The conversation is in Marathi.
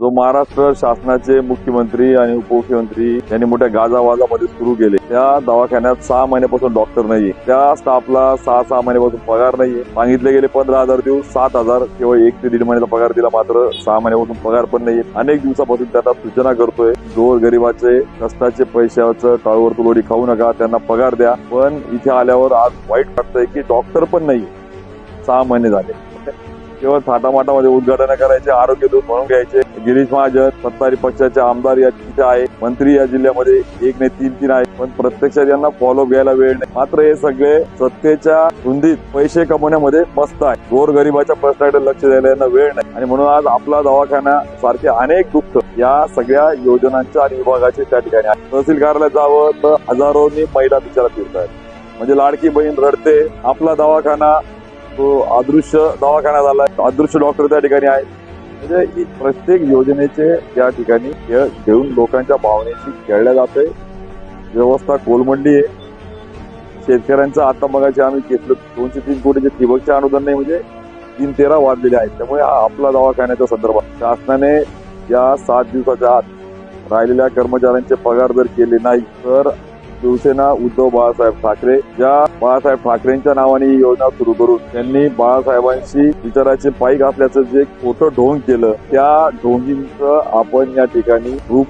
जो महाराष्ट्र शासनाचे मुख्यमंत्री आणि उपमुख्यमंत्री यांनी मोठ्या गाजावाजामध्ये सुरू केले. त्या दवाखान्यात सहा महिन्यापासून डॉक्टर नाहीये. त्या स्टाफला सहा सहा महिन्यापासून पगार नाहीये. सांगितले गेले पंधरा हजार देऊ सात हजार किंवा एक ते दीड महिन्याचा पगार दिला मात्र सहा महिन्यापासून पगार पण नाहीये. अनेक दिवसापासून त्यांना सूचना करतोय जोर गरिबाचे कष्टाचे पैशाचं टाळूवर तुलोडी खाऊ नका त्यांना पगार द्या. पण इथे आल्यावर आज वाईट वाटतंय की डॉक्टर पण नाही सहा महिने झाले. केवळ थाटामाटामध्ये उद्घाटन करायचे आरोग्य दूत म्हणून घ्यायचे. गिरीश महाजन सत्तारी पक्षाचे आमदार या तिथे आहे. मंत्री या जिल्ह्यामध्ये एक नाही तीन तीन आहे. पण प्रत्यक्षात यांना फॉलो घ्यायला वेळ नाही. मात्र हे सगळे सत्तेच्या धुंदीत पैसे कमवण्यामध्ये मस्त आहे. गोरगरिबाच्या प्रश्नाकडे लक्ष द्यायला यांना वेळ नाही. आणि म्हणून आज आपला दवाखाना सारखे अनेक दुःख या सगळ्या योजनांच्या आणि विभागाचे त्या ठिकाणी आहे तहसील कार्यालयात जावं तर हजारोनी महिला बिचारा फिरत आहेत म्हणजे लाडकी बहीण रडते. आपला दवाखाना तो अदृश्य दवाखाना झाला अदृश्य डॉक्टर त्या ठिकाणी आहे. म्हणजे प्रत्येक योजनेचे त्या ठिकाणी खेळ घेऊन लोकांच्या भावनेशी खेळल्या जाते व्यवस्था कोलमंडी आहे. शेतकऱ्यांचं आता मगाशी आम्ही घेतलं. दोनशे तीन कोटीचे ठिबकचे अनुदान नाही म्हणजे तीन तेरा वाढलेले आहेत. त्यामुळे हा आपला दवाखान्याच्या संदर्भात शासनाने या सात दिवसाच्या आत राहिलेल्या कर्मचाऱ्यांचे पगार जर केले नाही तर शिवसेना उद्धव बाळासाहेब ठाकरे ज्या बाळासाहेब ठाकरेंच्या नावाने ही योजना सुरू करून त्यांनी बाळासाहेबांशी विचाराचे पायी घातल्याचं जे खोटं ढोंग केलं त्या ढोंगींचं आपण या ठिकाणी रूप